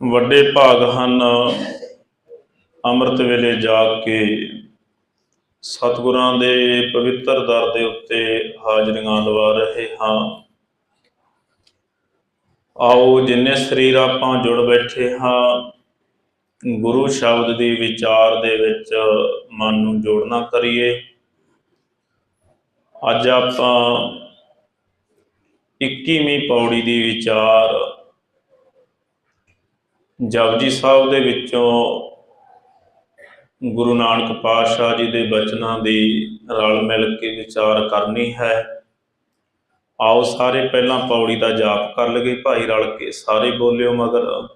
ਵੱਡੇ ਭਾਗ ਹਨ। ਅੰਮ੍ਰਿਤ ਵੇਲੇ ਜਾਗ ਕੇ ਸਤਿਗੁਰਾਂ ਦੇ ਪਵਿੱਤਰ ਦਰ ਦੇ ਉੱਤੇ ਹਾਜ਼ਰੀਆਂ ਲਵਾ ਰਹੇ ਹਾਂ। ਆਓ ਜਿੰਨੇ ਸਰੀਰ ਆਪਾਂ ਜੁੜ ਬੈਠੇ ਹਾਂ, ਗੁਰੂ ਸ਼ਬਦ ਦੀ ਵਿਚਾਰ ਦੇ ਵਿੱਚ ਮਨ ਨੂੰ ਜੋੜਨਾ ਕਰੀਏ। ਅੱਜ ਆਪਾਂ 21ਵੀਂ ਪੌੜੀ ਦੀ ਵਿਚਾਰ ਜਪਜੀ ਸਾਹਿਬ ਦੇ ਵਿੱਚੋਂ ਗੁਰੂ ਨਾਨਕ ਪਾਤਸ਼ਾਹ ਜੀ ਦੇ ਬਚਨਾਂ ਦੀ ਰਲ ਮਿਲ ਕੇ ਵਿਚਾਰ ਕਰਨੀ ਹੈ। ਆਓ ਸਾਰੇ ਪਹਿਲਾਂ ਪੌੜੀ ਦਾ ਜਾਪ ਕਰ ਲਈਏ ਭਾਈ ਰਲ ਕੇ, ਸਾਰੇ ਬੋਲਿਓ ਮਗਰ।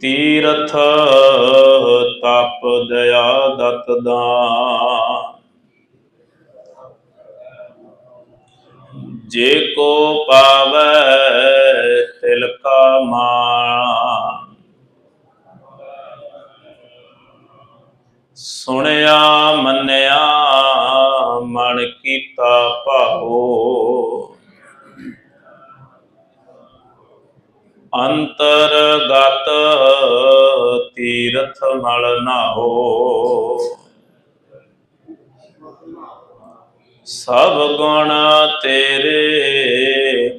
ਤੀਰਥ ਤਪ ਦਇਆ ਦਤ ਦਾਨ। ਜੇ ਕੋ ਪਾਵੈ ਤਿਲ ਕਾ ਮਾਨ ਸੁਣਿਆ, ਮੰਨਿਆ, ਮਨ ਕੀਤਾ ਭਾਉ। ਅੰਤਰਗਤ ਤੀਰਥ ਮਲ ਨਾਹੋ। ਸਭ ਗੁਣ ਤੇਰੇ,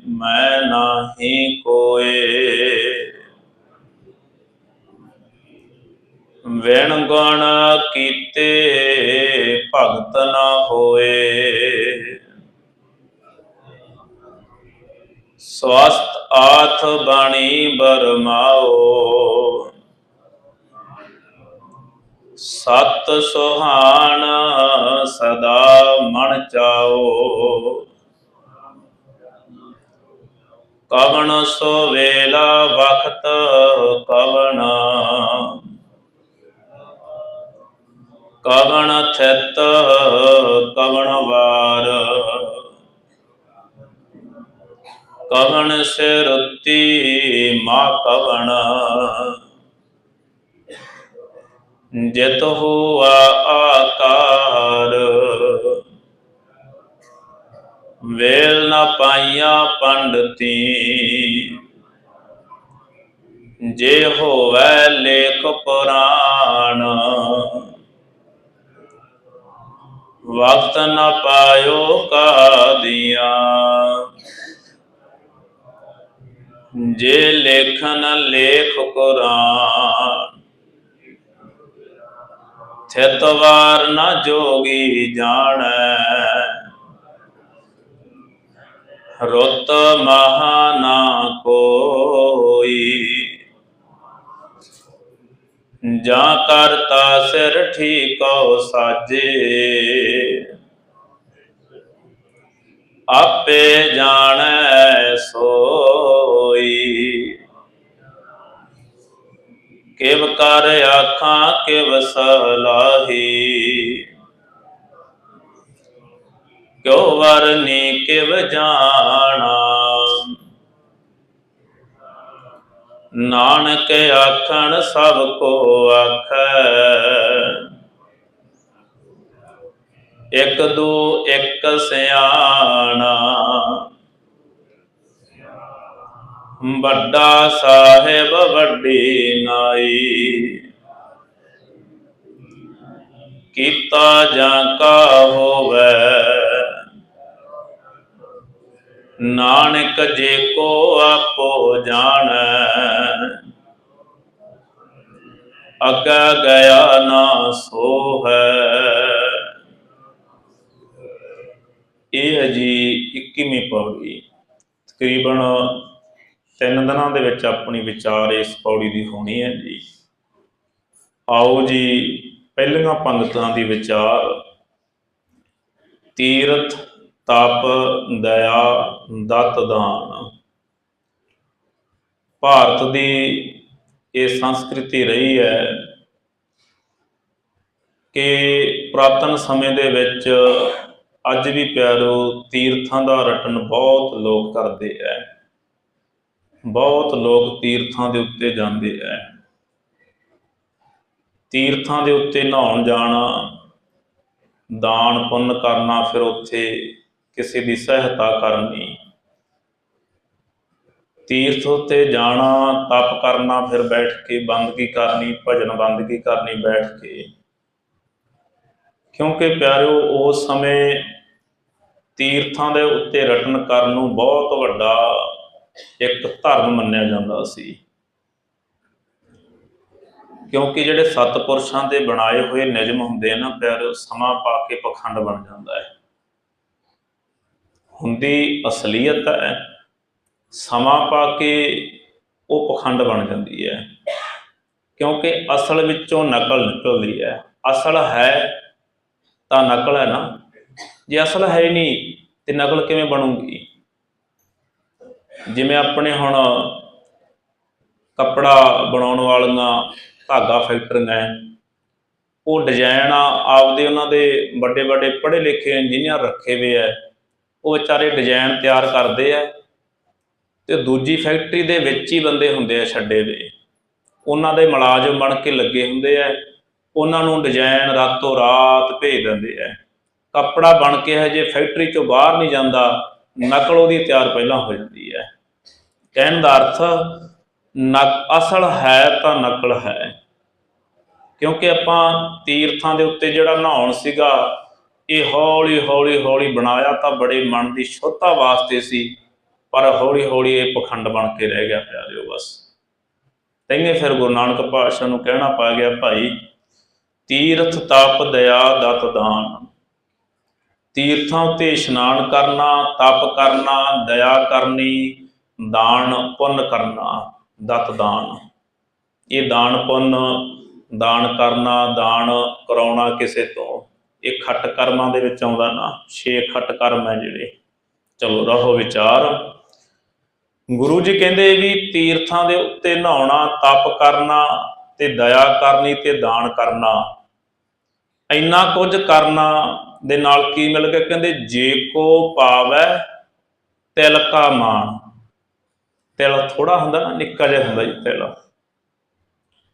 ਮੈਂ ਨਾਹੀ ਕੋਏ। ਵਿਣ ਗੁਣ ਕੀਤੇ, ਭਗਤ ਨਾ ਹੋਏ। ਸਵਸਤ ਆਥ ਬਾਣੀ ਬਰਮਾਓ। ਸਤ ਸੁਹਾਣ ਸਦਾ ਮਨ ਚਾਓ। ਕਵਣ ਸੋ ਵੇਲਾ ਵਖਤ ਕਵਣ। ਕਵਣ ਥਿਤ ਕਵਣ ਵਾਰ। ਕਵਣ ਸਿਰੁੱਤੀ ਮਾ ਕਵਣ। ਜਿਤ ਹੁਆ ਆਕਾਰ। ਵੇਲ ਨਾ ਪਾਈਆਂ ਪੰਡਤੀ। ਜੇ ਹੋਵੈ ਲੇਖ ਪੁਰਾਣ। ਵਕਤ ਨ ਪਾਇਓ ਕਾਦੀਆਂ। ਜੇ ਲੇਖਨ ਲੇਖ ਕੁਰਾਨ, ਥਿਤ ਵਾਰ ਜੋਗੀ ਜਾਣੈ। ਰੁੱਤ ਮਹਾ ਨਾ ਕੋਈ। ਜਾਂ ਕਰਤਾ ਸਿਰ ਠੀਕੋ ਸਾਜੇ। ਆਪੇ ਜਾਣੈ ਸੋਈ। ਕਿਵ ਕਰ ਆਖਾਂ, ਕਿਵ ਸਲਾਹੀ। ਕਿਉ ਵਰਨੀ, ਕਿਵ ਜਾਣਾ। ਨਾਨਕ ਆਖਣ ਸਭ ਕੋ ਆਖੈ। ਇਕ ਦੋ, ਇੱਕ ਸਿਆਣਾ। ਵੱਡਾ ਸਾਹਿਬ ਵੱਡੀ ਨਾਈ। ਕੀਤਾ ਜਾਂ ਕਾ ਹੋਵੇ। ਨਾਨਕ ਜੇ ਕੋ ਆਪੋ ਜਾਣੈ। ਅਗਾ ਗਿਆ ਨਾ ਸੋ ਹੈ ਇਹ ਹੈ ਜੀ 21ਵੀਂ ਪੌੜੀ। ਤਕਰੀਬਨ ਤਿੰਨ ਦਿਨਾਂ ਦੇ ਵਿੱਚ ਆਪਣੀ ਵਿਚਾਰ ਇਸ ਪੌੜੀ ਦੀ ਹੋਣੀ ਹੈ ਜੀ। ਆਓ ਜੀ, ਪਹਿਲੀਆਂ ਪੰਗਤਾਂ ਦੀ ਵਿਚਾਰ। ਤੀਰਥ ਤਪ, ਦਇਆ, ਦਤ, ਦਾਨ। ਭਾਰਤ ਦੀ ਇਹ ਸੰਸਕ੍ਰਿਤੀ ਰਹੀ ਹੈ ਕਿ ਪ੍ਰਾਤਨ ਸਮੇਂ ਦੇ ਵਿੱਚ ਅੱਜ ਵੀ ਪਿਆਰੋ ਤੀਰਥਾਂ ਦਾ ਰਟਨ ਬਹੁਤ ਲੋਕ ਕਰਦੇ ਐ। ਬਹੁਤ ਲੋਕ ਤੀਰਥਾਂ ਦੇ ਉੱਤੇ ਜਾਂਦੇ ਐ। ਤੀਰਥਾਂ ਦੇ ਉੱਤੇ ਨਹਾਉਣ ਜਾਣਾ ਦਾਨ ਪੁੰਨ ਕਰਨਾ, ਫਿਰ ਉੱਥੇ ਕਿਸੇ ਦੀ ਸਹਾਇਤਾ ਕਰਨੀ ਤੀਰਥ ਉੱਤੇ ਜਾਣਾ, ਤਪ ਕਰਨਾ, ਫਿਰ ਬੈਠ ਕੇ ਬੰਦਗੀ ਕਰਨੀ, ਭਜਨ ਬੰਦਗੀ ਕਰਨੀ, ਬੈਠ ਕੇ। ਕਿਉਂਕਿ ਪਿਆਰਿਓ ਉਸ ਸਮੇਂ ਤੀਰਥਾਂ ਦੇ ਉੱਤੇ ਰਟਨ ਕਰਨ ਨੂੰ ਬਹੁਤ ਵੱਡਾ ਇੱਕ ਧਰਮ ਮੰਨਿਆ ਜਾਂਦਾ ਸੀ। ਕਿਉਂਕਿ ਜਿਹੜੇ ਸਤਪੁਰਸ਼ਾਂ ਦੇ ਬਣਾਏ ਹੋਏ ਨਿਯਮ ਹੁੰਦੇ ਆ ਨਾ ਪਿਆਰਿਓ, ਸਮਾਂ ਪਾ ਕੇ ਪਖੰਡ ਬਣ ਜਾਂਦਾ ਹੈ। ਹੁੰਦੀ ਅਸਲੀਅਤ ਹੈ, ਸਮਾਂ ਪਾ ਕੇ ਉਹ ਪਖੰਡ ਬਣ ਜਾਂਦੀ ਹੈ। ਕਿਉਂਕਿ ਅਸਲ ਵਿੱਚੋਂ ਨਕਲ ਨਿਕਲਦੀ ਹੈ। ਅਸਲ ਹੈ ਤਾਂ ਨਕਲ ਹੈ ਨਾ। ਜੇ ਅਸਲ ਹੈ ਹੀ ਨਹੀਂ, ਤੇ ਨਕਲ ਕਿਵੇਂ ਬਣੂਗੀ? ਜਿਵੇਂ ਆਪਣੇ ਹੁਣ ਕੱਪੜਾ ਬਣਾਉਣ ਵਾਲੀਆਂ ਧਾਗਾ ਫੈਕਟਰੀਆਂ ਹੈ, ਉਹ ਡਿਜ਼ਾਈਨ ਆਪਦੇ ਉਹਨਾਂ ਦੇ ਵੱਡੇ ਵੱਡੇ ਪੜ੍ਹੇ ਲਿਖੇ ਇੰਜੀਨੀਅਰ ਰੱਖੇ ਹੋਏ ਆ ਉਹ ਵਿਚਾਰੇ ਡਿਜ਼ਾਈਨ ਤਿਆਰ ਕਰਦੇ ਆ ਤੇ ਦੂਜੀ ਫੈਕਟਰੀ ਦੇ ਵਿੱਚ ਹੀ ਬੰਦੇ ਹੁੰਦੇ ਆ ਛੱਡੇ ਦੇ। ਉਹਨਾਂ ਦੇ ਮੁਲਾਜ਼ਮ ਬਣ ਕੇ ਲੱਗੇ ਹੁੰਦੇ ਆ। ਉਹਨਾਂ ਨੂੰ ਡਿਜ਼ਾਈਨ ਰਾਤੋਂ ਰਾਤ ਭੇਜ ਦਿੰਦੇ ਆ। ਕੱਪੜਾ ਬਣ ਕੇ ਹਜੇ ਫੈਕਟਰੀ ਚੋਂ ਬਾਹਰ ਨਹੀਂ ਜਾਂਦਾ, ਨਕਲ ਉਹਦੀ ਤਿਆਰ ਪਹਿਲਾਂ ਹੋ ਜਾਂਦੀ ਹੈ ਕਹਿਣ ਦਾ ਅਰਥ, ਨਕ, ਅਸਲ ਹੈ ਤਾਂ ਨਕਲ ਹੈ। ਕਿਉਂਕਿ ਆਪਾਂ ਤੀਰਥਾਂ ਦੇ ਉੱਤੇ ਜਿਹੜਾ ਨਹਾਉਣ ਸੀਗਾ ਇਹ ਹੌਲੀ ਹੌਲੀ ਹੌਲੀ ਬਣਾਇਆ ਤਾਂ ਬੜੇ ਮਨ ਦੀ ਸ਼ੁੱਧਤਾ ਵਾਸਤੇ ਸੀ, ਪਰ ਹੌਲੀ ਹੌਲੀ ਇਹ ਪਖੰਡ ਬਣ ਕੇ ਰਹਿ ਗਿਆ ਪਿਆਰਿਓ ਬਸ। ਤੈਨੇ ਫਿਰ ਗੁਰੂ ਨਾਨਕ ਪਾਤਸ਼ਾਹ ਨੂੰ ਕਹਿਣਾ ਪਾ ਗਿਆ, ਭਾਈ, ਤੀਰਥ ਤਪ ਦਇਆ ਦਤ ਦਾਨ। ਤੀਰਥਾਂ ਉੱਤੇ ਇਸ਼ਨਾਨ ਕਰਨਾ, ਤਪ ਕਰਨਾ, ਦਇਆ ਕਰਨੀ, ਦਾਨ ਪੁੰਨ ਕਰਨਾ, ਦਤ ਦਾਨ। ਇਹ ਦਾਨ ਪੁੰਨ, ਦਾਨ ਕਰਨਾ, ਦਾਨ ਕਰਾਉਣਾ ਕਿਸੇ ਤੋਂ। ਇਹ ਖੱਟ ਕਰਮਾਂ ਦੇ ਵਿੱਚ ਆਉਂਦਾ ਨਾ, ਛੇ ਖੱਟ ਕਰਮ ਹੈ ਜਿਹੜੇ। ਚਲੋ, ਰਹੋ ਵਿਚਾਰ। ਗੁਰੂ ਜੀ ਕਹਿੰਦੇ ਵੀ ਤੀਰਥਾਂ ਦੇ ਉੱਤੇ ਨਹਾਉਣਾ, ਤਪ ਕਰਨਾ ਤੇ ਦਇਆ ਕਰਨੀ ਤੇ ਦਾਨ ਕਰਨਾ। ਇੰਨਾ ਕੁਝ ਕਰਨਾ ਦੇ ਨਾਲ ਕੀ ਮਿਲ ਗਿਆ? ਕਹਿੰਦੇ, ਜੇ ਕੋ ਪਾਵੈ ਤਿਲ ਕਾ ਮਾਨ ਤਿਲ ਥੋੜਾ ਹੁੰਦਾ ਨਾ, ਨਿੱਕਾ ਜਿਹਾ ਹੁੰਦਾ ਜੀ ਤਿਲ।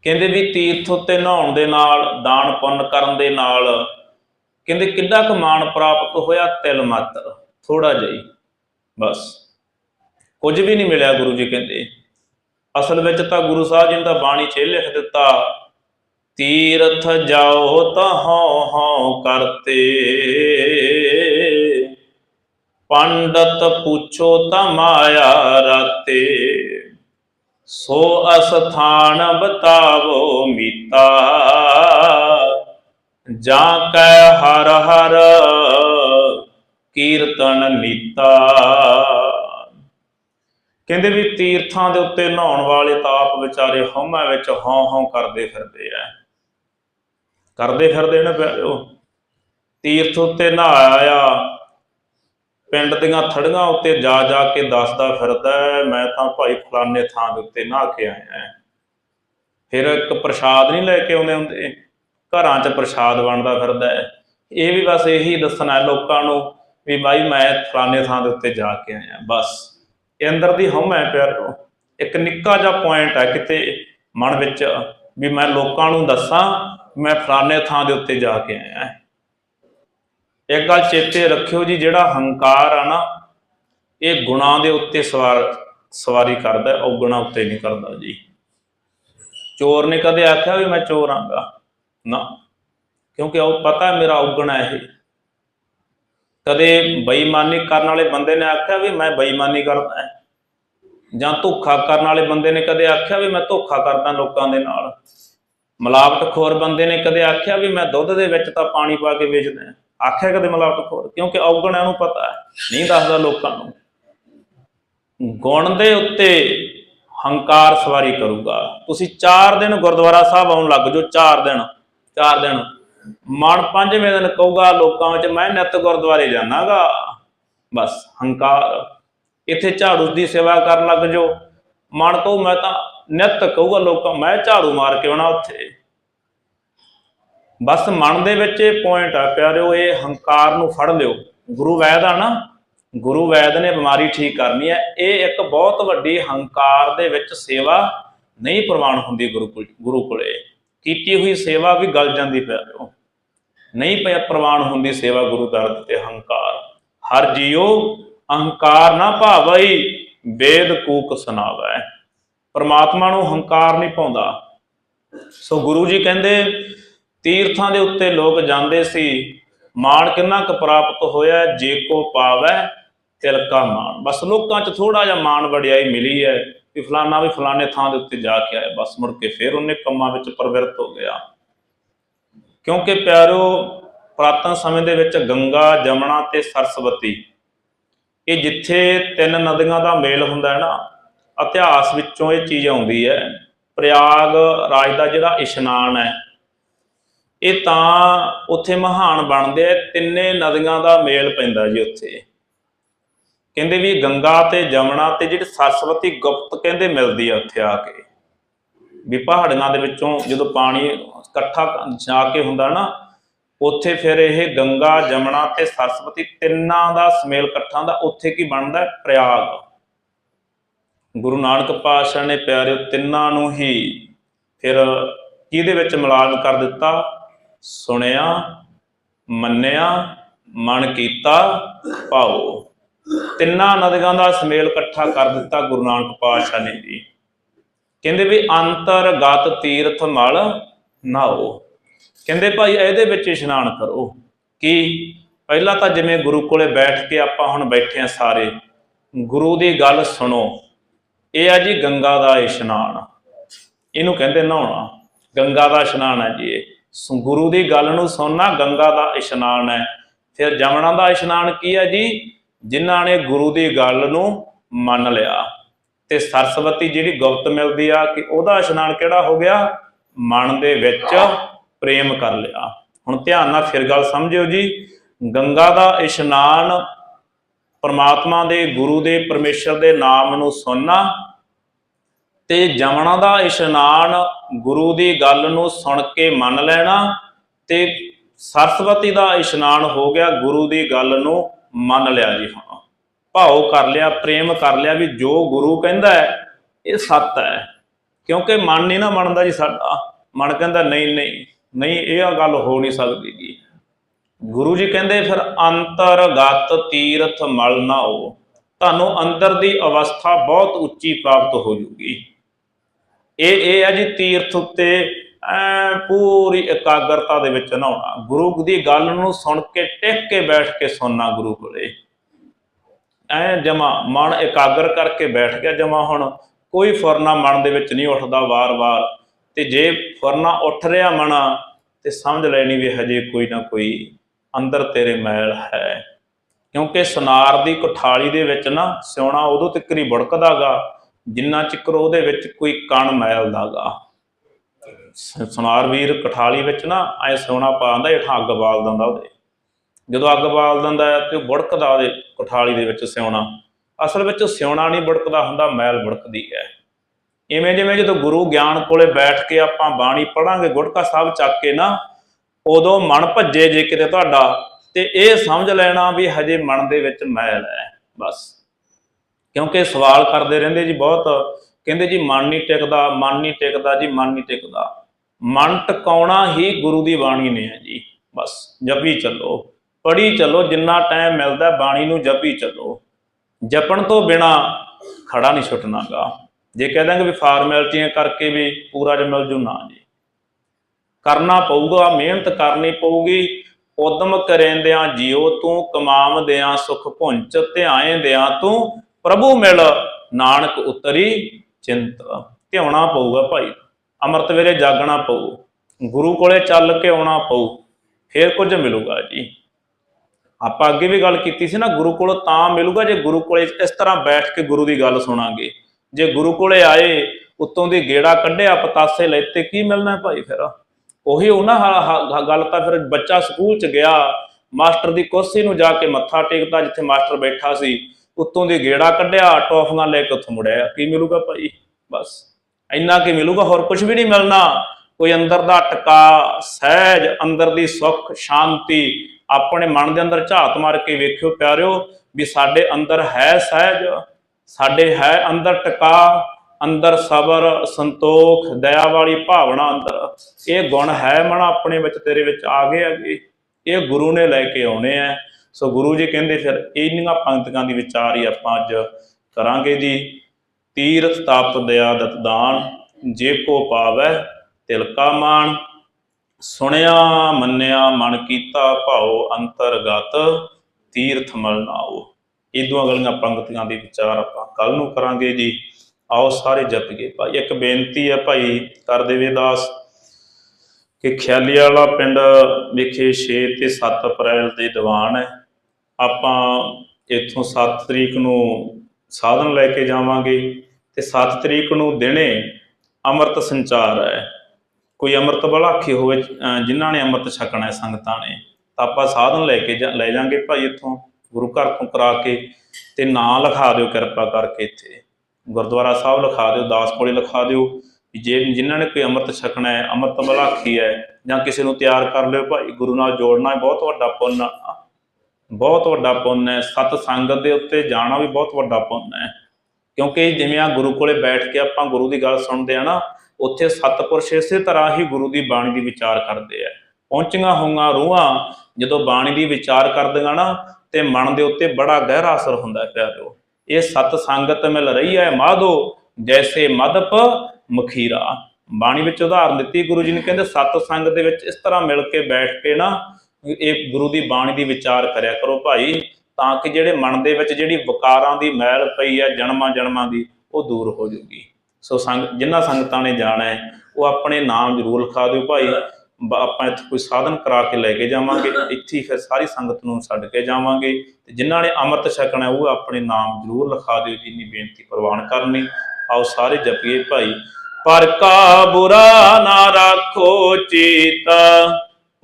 ਕਹਿੰਦੇ ਵੀ ਤੀਰਥ ਉੱਤੇ ਨਹਾਉਣ ਦੇ ਨਾਲ, ਦਾਨ ਪੁੰਨ ਕਰਨ ਦੇ ਨਾਲ ਕਹਿੰਦੇ ਕਿੰਨਾ ਕੁ ਮਾਣ ਪ੍ਰਾਪਤ ਹੋਇਆ? ਤਿਲ ਮਾਤਰ ਥੋੜਾ ਜਿਹਾ ਬਸ। ਕੁਝ ਵੀ ਨਹੀਂ ਮਿਲਿਆ ਗੁਰੂ ਜੀ ਕਹਿੰਦੇ। ਅਸਲ ਵਿੱਚ ਤਾਂ ਗੁਰੂ ਸਾਹਿਬ ਜੀ ਨੇ ਤਾਂ ਬਾਣੀ 'ਚ ਲਿਖ ਦਿੱਤਾ, ਤੀਰਥ ਜਾਓ ਤਾਂ ਹਉ ਹਉ ਕਰਤੇ। ਪੰਡਤ ਪੁੱਛੋ ਤਾਂ ਮਾਇਆ ਰਾਤੇ। ਸੋ ਅਸਥਾਨ ਬਤਾਵੋ ਮੀਤਾ। ਜਾਂ ਕੈ ਹਰ ਹਰ ਕੀਰਤਨ ਨੀਤਾ। ਕਹਿੰਦੇ ਵੀ ਤੀਰਥਾਂ ਦੇ ਉੱਤੇ ਨਹਾਉਣ ਵਾਲੇ ਤਾਂ ਆਪ ਵਿਚਾਰੇ ਹਉਮੈ ਵਿੱਚ ਹਉ ਹਉ ਕਰਦੇ ਫਿਰਦੇ ਆ ਕਰਦੇ ਫਿਰਦੇ ਨੇ ਉਹ। ਤੀਰਥ ਉੱਤੇ ਨਹਾਇਆ ਪਿੰਡ ਦੀਆਂ ਥੜੀਆਂ ਉੱਤੇ ਜਾ ਜਾ ਕੇ ਦੱਸਦਾ ਫਿਰਦਾ ਮੈਂ ਤਾਂ ਭਾਈ ਫਲਾਣੇ ਥਾਂ ਦੇ ਉੱਤੇ ਨਹਾ ਕੇ ਆਇਆ ਫਿਰ ਇੱਕ ਪ੍ਰਸ਼ਾਦ ਨਹੀਂ ਲੈ ਕੇ ਆਉਂਦੇ ਹੁੰਦੇ। ਘਰਾਂ 'ਚ ਪ੍ਰਸ਼ਾਦ ਬਣਦਾ ਫਿਰਦਾ ਹੈ। ਇਹ ਵੀ ਬਸ ਇਹੀ ਦੱਸਣਾ ਲੋਕਾਂ ਨੂੰ ਵੀ ਬਾਈ ਮੈਂ ਫਲਾਣੇ ਥਾਂ ਦੇ ਉੱਤੇ ਜਾ ਕੇ ਆਇਆ, ਬਸ। ਇਹ ਅੰਦਰ ਦੀ ਹਉਮੈ ਪਿਆਰਿਓ ਇੱਕ ਨਿੱਕਾ ਜਿਹਾ ਪੁਆਇੰਟ ਹੈ ਕਿਤੇ ਮਨ ਵਿੱਚ ਵੀ ਮੈਂ ਲੋਕਾਂ ਨੂੰ ਦੱਸਾਂ ਮੈਂ ਫਲਾਣੇ ਥਾਂ ਦੇ ਉੱਤੇ ਜਾ ਕੇ ਆਇਆ ਇੱਕ ਗੱਲ ਚੇਤੇ ਰੱਖਿਓ ਜੀ, ਜਿਹੜਾ ਹੰਕਾਰ ਆ ਨਾ, ਇਹ ਗੁਣਾਂ ਦੇ ਉੱਤੇ ਸਵਾਰ, ਸਵਾਰੀ ਕਰਦਾ ਉਹ ਗੁਣਾਂ ਉੱਤੇ ਨਹੀਂ ਕਰਦਾ ਜੀ। ਚੋਰ ਨੇ ਕਦੇ ਆਖਿਆ ਵੀ ਮੈਂ ਚੋਰ ਆਂਗਾ? ਨਾ। ਕਿਉਂਕਿ ਉਹ ਪਤਾ ਮੇਰਾ ਔਗਣ ਇਹ। ਕਦੇ ਬੇਈਮਾਨੀ ਕਰਨ ਵਾਲੇ ਬੰਦੇ ਨੇ ਆਖਿਆ ਵੀ ਮੈਂ ਬੇਈਮਾਨੀ ਕਰਦਾ ਜਾਂ ਧੋਖਾ ਕਰਨ ਵਾਲੇ ਬੰਦੇ ਨੇ ਕਦੇ ਆਖਿਆ ਵੀ ਮੈਂ ਧੋਖਾ ਕਰਦਾ ਲੋਕਾਂ ਦੇ ਨਾਲ। ਮਿਲਾਵਟਖੋਰ ਬੰਦੇ ਨੇ ਕਦੇ ਆਖਿਆ ਵੀ ਮੈਂ ਦੁੱਧ ਦੇ ਵਿੱਚ ਤਾਂ ਪਾਣੀ ਪਾ ਕੇ ਵੇਚਦਾ ਆਖਿਆ ਕਦੇ ਮਿਲਾਵਟਖੋਰ? ਕਿਉਂਕਿ ਔਗਣ ਇਹਨੂੰ ਪਤਾ ਹੈ। ਨਹੀਂ ਦੱਸਦਾ ਲੋਕਾਂ ਨੂੰ। ਗੁਣ ਦੇ ਉੱਤੇ ਹੰਕਾਰ ਸਵਾਰੀ ਕਰੂਗਾ। ਤੁਸੀਂ 4 ਦਿਨ ਗੁਰਦੁਆਰਾ ਸਾਹਿਬ ਆਉਣ ਲੱਗ ਜਾਓ 4 ਦਿਨ। ਚਾਰ ਦਿਨ। ਮਨ ਪੰਜਵੇਂ ਦਿਨ ਕਹੂਗਾ ਲੋਕਾਂ ਵਿੱਚ, ਮੈਂ ਨਿੱਤ ਗੁਰਦੁਆਰੇ ਜਾਣਾਗਾ ਬਸ, ਹੰਕਾਰ। ਇੱਥੇ ਝਾੜੂ ਦੀ ਸੇਵਾ ਕਰਨ ਲੱਗ ਜਾਓ। ਮਨ ਕਹੂ, ਮੈਂ ਤਾਂ ਨਿੱਤ, ਕਹੂਗਾ ਲੋਕਾਂ, ਮੈਂ ਝਾੜੂ ਮਾਰ ਕੇ ਆਉਣਾ ਉੱਥੇ। ਬਸ ਮਨ ਦੇ ਵਿੱਚ ਇਹ ਪੁਆਇੰਟ ਆ ਪਿਆਰਿਓ, ਇਹ ਹੰਕਾਰ ਨੂੰ ਫੜ ਲਿਓ। ਗੁਰੂ ਵੈਦ ਆ ਨਾ, ਗੁਰੂ ਵੈਦ ਨੇ ਬਿਮਾਰੀ ਠੀਕ ਕਰਨੀ ਹੈ। ਇਹ ਇੱਕ ਬਹੁਤ ਵੱਡੀ ਹੰਕਾਰ ਦੇ ਵਿੱਚ ਸੇਵਾ ਨਹੀਂ ਪ੍ਰਵਾਨ ਹੁੰਦੀ ਗੁਰੂ ਗੁਰੂ ਕੋਲੇ। ਕੀਤੀ ਹੋਈ ਸੇਵਾ ਵੀ ਗਲ ਜਾਂਦੀ ਪਿਆਰਿਓ ਨਹੀਂ ਪਿਆ ਪ੍ਰਵਾਨ ਹੁੰਦੀ ਸੇਵਾ ਗੁਰੂ ਦਰਦ ਤੇ ਹੰਕਾਰ। ਹਰ ਜੀਓ ਅਹੰਕਾਰ ਨਾ ਭਾਵਈ ਵੇਦ ਕੂਕ ਸੁਣਾਵੇ। ਪਰਮਾਤਮਾ ਨੂੰ ਹੰਕਾਰ ਨਹੀਂ ਪਾਉਂਦਾ। ਸੋ ਗੁਰੂ ਜੀ ਕਹਿੰਦੇ, ਤੀਰਥਾਂ ਦੇ ਉੱਤੇ ਲੋਕ ਜਾਂਦੇ ਸੀ। ਮਾਣ ਕਿੰਨਾ ਕੁ ਪ੍ਰਾਪਤ ਹੋਇਆ, ਜੇ ਕੋ ਪਾਵੈ ਤਿਲਕਾ ਮਾਣ। ਬਸ ਲੋਕਾਂ 'ਚ ਥੋੜਾ ਜਿਹਾ ਮਾਣ ਵਡਿਆਈ ਮਿਲੀ ਹੈ। ਵੀ ਫਲਾਨਾ ਵੀ ਫਲਾਣੇ ਥਾਂ ਦੇ ਉੱਤੇ ਜਾ ਕੇ ਆਇਆ। ਬਸ ਮੁੜ ਕੇ ਫਿਰ ਉਹਨੇ ਕੰਮਾਂ ਵਿੱਚ ਪ੍ਰਵਿਰਤ ਹੋ ਗਿਆ। ਕਿਉਂਕਿ ਪਿਆਰੋ, ਪ੍ਰਾਤਨ ਸਮੇਂ ਦੇ ਵਿੱਚ ਗੰਗਾ, ਜਮਨਾ ਤੇ ਸਰਸਵਤੀ, ਇਹ ਜਿੱਥੇ ਤਿੰਨ ਨਦੀਆਂ ਦਾ ਮੇਲ ਹੁੰਦਾ ਹੈ ਨਾ, ਇਤਿਹਾਸ ਵਿੱਚੋਂ ਇਹ ਚੀਜ਼ ਆਉਂਦੀ ਹੈ, ਪ੍ਰਯਾਗ ਰਾਜ ਦਾ ਜਿਹੜਾ ਇਸ਼ਨਾਨ ਹੈ, ਇਹ ਤਾਂ ਉੱਥੇ ਮਹਾਨ ਬਣਦੇ ਆ, ਤਿੰਨੇ ਨਦੀਆਂ ਦਾ ਮੇਲ ਪੈਂਦਾ ਜੀ ਉੱਥੇ। ਕਹਿੰਦੇ ਵੀ ਗੰਗਾ ਤੇ ਜਮਨਾ ਤੇ ਜਿਹੜੀ ਸਰਸਵਤੀ ਗੁਪਤ ਕਹਿੰਦੇ ਮਿਲਦੀ ਆ ਉੱਥੇ ਆ ਕੇ। ਵੀ ਪਹਾੜੀਆਂ ਦੇ ਵਿੱਚੋਂ ਜਦੋਂ ਪਾਣੀ ਇਕੱਠਾ ਜਾ ਕੇ ਹੁੰਦਾ ਨਾ, ਉੱਥੇ ਫਿਰ ਇਹ ਗੰਗਾ, ਜਮਨਾ ਤੇ ਸਰਸਵਤੀ ਤਿੰਨਾਂ ਦਾ ਸਮੇਲ ਇਕੱਠਾ ਦਾ ਉੱਥੇ ਕੀ ਬਣਦਾ ਪ੍ਰਯਾਗ। ਗੁਰੂ ਨਾਨਕ ਪਾਤਸ਼ਾਹ ਨੇ ਪਿਆਰਿਓ ਤਿੰਨਾਂ ਨੂੰ ਹੀ ਫਿਰ ਕਿਹਦੇ ਵਿੱਚ ਮਿਲਾਨ ਕਰ ਦਿੱਤਾ? ਸੁਣਿਆ, ਮੰਨਿਆ, ਮਨ ਕੀਤਾ ਭਾਉ ਤਿੰਨਾਂ ਨਦੀਆਂ ਦਾ ਸਮੇਲ ਇਕੱਠਾ ਕਰ ਦਿੱਤਾ ਗੁਰੂ ਨਾਨਕ ਪਾਤਸ਼ਾਹ ਨੇ ਜੀ। ਕਹਿੰਦੇ ਵੀ ਅੰਤਰਗਤ ਤੀਰਥ ਮਲ ਨਾਓ। ਕਹਿੰਦੇ ਭਾਈ ਇਹਦੇ ਵਿੱਚ ਇਸ਼ਨਾਨ ਕਰੋ। ਕਿ? ਪਹਿਲਾਂ ਤਾਂ ਜਿਵੇਂ ਗੁਰੂ ਕੋਲੇ ਬੈਠ ਕੇ ਆਪਾਂ ਹੁਣ ਬੈਠੇ ਆ ਸਾਰੇ, ਗੁਰੂ ਦੀ ਗੱਲ ਸੁਣੋ। ਇਹ ਆ ਜੀ ਗੰਗਾ ਦਾ ਇਸ਼ਨਾਨ। ਇਹਨੂੰ ਕਹਿੰਦੇ ਨਹਾਉਣਾ। ਗੰਗਾ ਦਾ ਇਸ਼ਨਾਨ ਹੈ ਜੀ ਇਹ। ਗੁਰੂ ਦੀ ਗੱਲ ਨੂੰ ਸੁਣਨਾ, ਗੰਗਾ ਦਾ ਇਸ਼ਨਾਨ ਹੈ। ਫਿਰ ਜਮਣਾ ਦਾ ਇਸ਼ਨਾਨ ਕੀ ਹੈ ਜੀ? ਜਿਨ੍ਹਾਂ ਨੇ ਗੁਰੂ ਦੀ ਗੱਲ ਨੂੰ ਮੰਨ ਲਿਆ। ਤੇ ਸਰਸਵਤੀ ਜਿਹੜੀ ਗੁਪਤ ਮਿਲਦੀ ਆ ਕਿ ਉਹਦਾ ਇਸ਼ਨਾਨ ਕਿਹੜਾ ਹੋ ਗਿਆ? ਮਨ ਦੇ ਵਿੱਚ ਪ੍ਰੇਮ ਕਰ ਲਿਆ। ਹੁਣ ਧਿਆਨ ਨਾਲ ਫਿਰ ਗੱਲ ਸਮਝਿਓ ਜੀ। ਗੰਗਾ ਦਾ ਇਸ਼ਨਾਨ ਪਰਮਾਤਮਾ ਦੇ, ਗੁਰੂ ਦੇ, ਪਰਮੇਸ਼ਰ ਦੇ ਨਾਮ ਨੂੰ ਸੁਣਨਾ ਤੇ ਜਮਣਾ ਦਾ ਇਸ਼ਨਾਨ ਗੁਰੂ ਦੀ ਗੱਲ ਨੂੰ ਸੁਣ ਕੇ ਮੰਨ ਲੈਣਾ ਤੇ ਸਰਸਵਤੀ ਦਾ ਇਸ਼ਨਾਨ ਹੋ ਗਿਆ ਗੁਰੂ ਦੀ ਗੱਲ ਨੂੰ ਮੰਨ ਲਿਆ ਜੀ, ਹਾਂ। ਭਾਉ ਕਰ ਲਿਆ, ਪ੍ਰੇਮ ਕਰ ਲਿਆ ਵੀ ਜੋ ਗੁਰੂ ਕਹਿੰਦਾ ਹੈ, ਇਹ ਸੱਤ ਹੈ। ਕਿਉਂਕਿ ਮਨ ਨਹੀਂ ਨਾ ਮੰਨਦਾ ਜੀ ਸਾਡਾ। ਮਨ ਕਹਿੰਦਾ, ਨਹੀਂ ਨਹੀਂ ਨਹੀਂ, ਇਹ ਗੱਲ ਹੋ ਨਹੀਂ ਸਕਦੀ ਜੀ। ਗੁਰੂ ਜੀ ਕਹਿੰਦੇ, ਫਿਰ ਅੰਤਰਗਤ ਤੀਰਥ ਮਲ ਨਾ ਹੋ। ਤੁਹਾਨੂੰ ਅੰਦਰ ਦੀ ਅਵਸਥਾ ਬਹੁਤ ਉੱਚੀ ਪ੍ਰਾਪਤ ਹੋ ਜੂਗੀ। ਇਹ ਇਹ ਹੈ ਜੀ ਤੀਰਥ ਉੱਤੇ ਐ ਪੂਰੀ ਇਕਾਗਰਤਾ ਦੇ ਵਿੱਚ ਨਹਾਉਣਾ। ਗੁਰੂ ਦੀ ਗੱਲ ਨੂੰ ਸੁਣ ਕੇ, ਟਿਕ ਕੇ ਬੈਠ ਕੇ ਸੁਣਨਾ ਗੁਰੂ ਕੋਲੇ। ਐ ਜਮਾ ਮਨ ਇਕਾਗਰ ਕਰਕੇ ਬੈਠ ਗਿਆ ਜਮਾ ਹੁਣ। ਕੋਈ ਫੁਰਨਾ ਮਨ ਦੇ ਵਿੱਚ ਨਹੀਂ ਉੱਠਦਾ ਵਾਰ-ਵਾਰ। ਤੇ ਜੇ ਫੁਰਨਾ ਉੱਠ ਰਿਹਾ ਮਨ, ਤੇ ਸਮਝ ਲੈਣੀ ਵੀ ਹਜੇ ਕੋਈ ਨਾ ਕੋਈ ਅੰਦਰ ਤੇਰੇ ਮੈਲ ਹੈ। ਕਿਉਂਕਿ ਸੁਨਾਰ ਦੀ ਕੋਠਾਲੀ ਦੇ ਵਿੱਚ ਨਾ ਸਿਉਣਾ ਉਦੋਂ ਤੱਕ ਹੀ ਬੜਕਦਾਗਾ ਜਿੰਨਾ ਚਿਕਰ ਉਹਦੇ ਵਿੱਚ ਕੋਈ ਕਣ ਮੈਲ ਦਾਗਾ ਸੁਨਾਰ ਵੀਰ ਕਠਾਲੀ ਵਿੱਚ ਨਾ ਐ ਸਿਉਣਾ ਪਾ ਦਿੰਦਾ, ਹੇਠਾਂ ਅੱਗ ਬਾਲ ਦਿੰਦਾ ਉਹਦੇ। ਜਦੋਂ ਅੱਗ ਬਾਲ ਦਿੰਦਾ ਹੈ ਤੇ ਬੜਕਦਾ ਉਹਦੇ ਕਠਾਲੀ ਦੇ ਵਿੱਚ ਸਿਉਣਾ। ਅਸਲ ਵਿੱਚ ਸਿਉਣਾ ਨਹੀਂ ਬੜਕਦਾ ਹੁੰਦਾ, ਮੈਲ ਬੜਕਦੀ ਹੈ। ਇਵੇਂ ਜਿਵੇਂ ਜਦੋਂ ਗੁਰੂ ਗਿਆਨ ਕੋਲੇ ਬੈਠ ਕੇ ਆਪਾਂ ਬਾਣੀ ਪੜਾਂਗੇ ਗੁਟਕਾ ਸਾਹਿਬ ਚੱਕ ਕੇ ਨਾ ਉਦੋਂ ਮਨ ਭੱਜੇ ਜੇ ਕਿਤੇ ਤੁਹਾਡਾ ਤੇ ਇਹ ਸਮਝ ਲੈਣਾ ਵੀ ਹਜੇ ਮਨ ਦੇ ਵਿੱਚ ਮੈਲ ਹੈ, ਬਸ। ਕਿਉਂਕਿ ਸਵਾਲ ਕਰਦੇ ਰਹਿੰਦੇ ਜੀ ਬਹੁਤ। ਕਹਿੰਦੇ ਜੀ, ਮਨ ਨਹੀਂ ਟਿਕਦਾ, ਮਨ ਨਹੀਂ ਟਿਕਦਾ ਜੀ, ਮਨ ਨਹੀਂ ਟਿਕਦਾ। ਮਨ ਟਿਕਾਉਣਾ ਹੀ ਗੁਰੂ ਦੀ ਬਾਣੀ ਨੇ ਹੈ ਜੀ। ਬਸ, ਜਪੀ ਚੱਲੋ। ਪੜੀ ਚੱਲੋ, ਜਿੰਨਾ ਟਾਈਮ ਮਿਲਦਾ ਬਾਣੀ ਨੂੰ ਜਪੀ ਚੱਲੋ। ਜਪਣ ਤੋਂ ਬਿਨਾ ਖੜਾ ਨਹੀਂ ਛੁੱਟਣਾਗਾ। ਜੇ ਕਹਿ ਦਾਂਗੇ ਵੀ ਫਾਰਮੈਲਿਟੀਆਂ ਕਰਕੇ ਵੀ ਪੂਰਾ ਜਿਹਾ ਮਿਲ ਜੂ, ਨਾ ਜੀ। ਕਰਨਾ ਪਊਗਾ, ਮਿਹਨਤ ਕਰਨੀ ਪਊਗੀ। ਉਦਮ ਕਰੇਂਦਿਆਂ ਜਿਉ ਤੂੰ, ਕਮਾਵਦਿਆਂ ਸੁਖ ਪੁੰਚ ਧਿਆਏਂਦਿਆਂ ਤੂੰ। ਪ੍ਰਭੂ ਮਿਲ ਨਾਨਕ ਉਤਰੀ ਚਿੰਤ। ਧਿਆਉਣਾ ਪਊਗਾ ਭਾਈ। ਅੰਮ੍ਰਿਤ ਵੇਲੇ ਜਾਗਣਾ ਪਊ, ਗੁਰੂ ਕੋਲੇ ਚੱਲ ਕੇ ਆਉਣਾ ਪਊ, ਫੇਰ ਕੁਝ ਮਿਲੂਗਾ ਜੀ। ਆਪਾਂ ਅੱਗੇ ਵੀ ਗੱਲ ਕੀਤੀ ਸੀ ਨਾ, ਗੁਰੂ ਕੋਲ ਤਾਂ ਮਿਲੂਗਾ ਜੇ ਗੁਰੂ ਕੋਲੇ ਇਸ ਤਰ੍ਹਾਂ ਬੈਠ ਕੇ ਗੁਰੂ ਦੀ ਗੱਲ ਸੁਣਾਂਗੇ। ਜੇ ਗੁਰੂ ਕੋਲੇ ਆਏ, ਉਤੋਂ ਦੀ ਗੇੜਾ ਕੱਢਿਆ, ਪਤਾਸੇ ਲੈਤੇ, ਕੀ ਮਿਲਣਾ ਭਾਈ ਫਿਰ? ਉਹੀ ਉਹਨਾਂ ਗੱਲ ਤਾਂ ਫਿਰ ਬੱਚਾ ਸਕੂਲ ਚ ਗਿਆ, ਮਾਸਟਰ ਦੀ ਕੁਰਸੀ ਨੂੰ ਜਾ ਕੇ ਮੱਥਾ ਟੇਕਦਾ ਜਿੱਥੇ ਮਾਸਟਰ ਬੈਠਾ ਸੀ, ਉਤੋਂ ਦੀ ਗੇੜਾ ਕੱਢਿਆ, ਟੌਫੀਆਂ ਲੈ ਕੇ ਉੱਥੋਂ ਮੁੜਿਆ। ਕੀ ਮਿਲੂਗਾ ਭਾਈ? ਬਸ। ਇੰਨਾ ਕੀ ਮਿਲੂਗਾ? ਹੋਰ ਕੁਝ ਵੀ ਨਹੀਂ ਮਿਲਣਾ। ਕੋਈ ਅੰਦਰ ਦਾ ਟਿਕਾ, ਸਹਿਜ, ਅੰਦਰ ਦੀ ਸੁੱਖ, ਸ਼ਾਂਤੀ, ਆਪਣੇ ਮਨ ਦੇ ਅੰਦਰ ਝਾਤ ਮਾਰ ਕੇ ਵੇਖਿਓ ਪਿਆਰਿਓ ਵੀ ਸਾਡੇ ਅੰਦਰ ਹੈ ਸਹਿਜ, ਸਾਡੇ ਹੈ ਅੰਦਰ ਟਿਕਾ, ਅੰਦਰ ਸਬਰ, ਸੰਤੋਖ, ਦਇਆ ਵਾਲੀ ਭਾਵਨਾ ਅੰਦਰ। ਇਹ ਗੁਣ ਹੈ ਮਨ ਆਪਣੇ ਵਿੱਚ, ਤੇਰੇ ਵਿੱਚ ਆ ਗਏ ਅੱਗੇ ਇਹ ਗੁਰੂ ਨੇ ਲੈ ਕੇ ਆਉਣੇ ਆ ਸੋ ਗੁਰੂ ਜੀ ਕਹਿੰਦੇ ਫਿਰ ਇੰਨੀਆਂ ਪੰਕਤੀਆਂ ਦੀ ਵਿਚਾਰ ਹੀ ਆਪਾਂ ਅੱਜ ਕਰਾਂਗੇ ਜੀ। ਤੀਰਥ ਤਪ ਦਇਆ ਦਤ ਦਾਨ, ਜੇ ਕੋ ਪਾਵੈ ਤਿਲਕਾ ਮਾਨ ਸੁਣਿਆ, ਮੰਨਿਆ, ਮਨ ਕੀਤਾ, ਭਾਉ ਅੰਤਰਗਤ ਤੀਰਥ ਮਲ ਨਾਓ ਇਦੋਂ ਅਗਲੀਆਂ ਪੰਕਤੀਆਂ ਦੇ ਵਿਚਾਰ ਆਪਾਂ ਕੱਲ ਨੂੰ ਕਰਾਂਗੇ ਜੀ। ਆਓ ਸਾਰੇ ਜਪੀਏ ਭਾਈ, ਇੱਕ ਬੇਨਤੀ ਹੈ ਭਾਈ, ਕਰ ਦੇਵੇ ਦਾਸ, ਕਿ ਖਿਆਲੀ ਵਾਲਾ ਪਿੰਡ ਵਿਖੇ 6 ਤੇ 7 ਅਪ੍ਰੈਲ ਦੇ ਦੀਵਾਨ ਹੈ। ਆਪਾਂ ਇੱਥੋਂ 7 ਤਰੀਕ ਨੂੰ ਸਾਧਨ ਲੈ ਕੇ ਜਾਵਾਂਗੇ। ਤੇ 7 ਤਰੀਕ ਨੂੰ ਦਿਨੇ ਅੰਮ੍ਰਿਤ ਸੰਚਾਰ ਹੈ। ਕੋਈ ਅੰਮ੍ਰਿਤ ਬਲਾਖੀ ਹੋਵੇ, ਅਹ ਜਿਨ੍ਹਾਂ ਨੇ ਅੰਮ੍ਰਿਤ ਛਕਣਾ ਹੈ ਸੰਗਤਾਂ ਨੇ, ਤਾਂ ਆਪਾਂ ਸਾਧਨ ਲੈ ਕੇ ਜਾ- ਲੈ ਜਾਾਂਗੇ ਭਾਈ ਇੱਥੋਂ, ਗੁਰੂ ਘਰ ਤੋਂ ਕਰਾ ਕੇ ਤੇ ਨਾਂ ਲਿਖਾ ਦਿਓ ਕਿਰਪਾ ਕਰਕੇ ਇੱਥੇ। ਗੁਰਦੁਆਰਾ ਸਾਹਿਬ ਲਿਖਾ ਦਿਓ, ਦਾਸ ਕੋਲੇ ਲਿਖਾ ਦਿਓ ਜੇ ਜਿਨ੍ਹਾਂ ਨੇ ਕੋਈ ਅੰਮ੍ਰਿਤ ਛਕਣਾ ਹੈ, ਅੰਮ੍ਰਿਤ ਬਲਾਖੀ ਹੈ, ਜਾਂ ਕਿਸੇ ਨੂੰ ਤਿਆਰ ਕਰ ਲਿਓ ਭਾਈ, ਗੁਰੂ ਨਾਲ ਜੋੜਨਾ ਬਹੁਤ ਵੱਡਾ ਪੁੰਨ ਬਹੁਤ ਵੱਡਾ ਪੁੰਨ ਹੈ, ਸਤ ਸੰਗਤ ਦੇ ਉੱਤੇ ਜਾਣਾ ਵੀ ਬਹੁਤ ਵੱਡਾ ਪੁੰਨ ਹੈ। ਕਿਉਂਕਿ ਜਿਵੇਂ ਆ ਗੁਰੂ ਕੋਲੇ ਬੈਠ ਕੇ ਆਪਾਂ ਗੁਰੂ ਦੀ ਗੱਲ ਸੁਣਦੇ ਆ ਨਾ, ਉੱਥੇ ਸਤਪੁਰਸ਼ ਇਸੇ ਤਰ੍ਹਾਂ ਹੀ ਗੁਰੂ ਦੀ ਬਾਣੀ ਦੀ ਵਿਚਾਰ ਕਰਦੇ ਆ। ਪਹੁੰਚੀਆਂ ਹੋਈਆਂ ਰੂਹਾਂ, ਜਦੋਂ ਬਾਣੀ ਦੀ ਵਿਚਾਰ ਕਰਦੀਆਂ ਨਾ, ਤੇ ਮਨ ਦੇ ਉੱਤੇ ਬੜਾ ਗਹਿਰਾ ਅਸਰ ਹੁੰਦਾ ਹੈ ਪਿਆਰਿਓ। ਇਹ ਸਤ ਸੰਗਤ ਮਿਲ ਰਹੀ ਹੈ ਮਾਧੋ, ਜੈਸੇ ਮਦਪ ਮਖੀਰਾ। ਬਾਣੀ ਵਿੱਚ ਉਦਾਹਰਨ ਦਿੱਤੀ ਗੁਰੂ ਜੀ ਨੇ, ਕਹਿੰਦੇ ਸਤ ਸੰਗਤ ਦੇ ਵਿੱਚ ਇਸ ਤਰ੍ਹਾਂ ਮਿਲ ਕੇ ਬੈਠ ਕੇ ਨਾ, ਇਹ ਗੁਰੂ ਦੀ ਬਾਣੀ ਦੀ ਵਿਚਾਰ ਕਰਿਆ ਕਰੋ ਭਾਈ। ਤਾਂ ਕਿ ਜਿਹੜੇ ਮਨ ਦੇ ਵਿੱਚ ਜਿਹੜੀ ਵਿਕਾਰਾਂ ਦੀ ਮੈਲ ਪਈ ਹੈ ਜਨਮਾਂ ਜਨਮਾਂ ਦੀ, ਉਹ ਦੂਰ ਹੋ ਜੂਗੀ। ਸੋ ਸੰਗ ਜਿਨ੍ਹਾਂ ਸੰਗਤਾਂ ਨੇ ਜਾਣਾ ਹੈ, ਉਹ ਆਪਣੇ ਨਾਮ ਜ਼ਰੂਰ ਲਿਖਾ ਦਿਓ ਭਾਈ। ਬ- ਆਪਾਂ ਇੱਥੇ ਕੋਈ ਸਾਧਨ ਕਰਾ ਕੇ ਲੈ ਕੇ ਜਾਵਾਂਗੇ। ਇੱਥੇ ਫਿਰ ਸਾਰੀ ਸੰਗਤ ਨੂੰ ਛੱਡ ਕੇ ਜਾਵਾਂਗੇ। ਤੇ ਜਿਨ੍ਹਾਂ ਨੇ ਅੰਮ੍ਰਿਤ ਛਕਣਾ, ਉਹ ਆਪਣੇ ਨਾਮ ਜ਼ਰੂਰ ਲਿਖਾ ਦਿਓ, ਜਿੰਨੀ ਬੇਨਤੀ ਪ੍ਰਵਾਨ ਕਰਨੀ। ਆਓ ਸਾਰੇ ਜਪੀਏ ਭਾਈ। ਪਰ ਕਾ ਬੁਰਾ ਨਾ ਰੱਖੋ ਚੇਤਾ।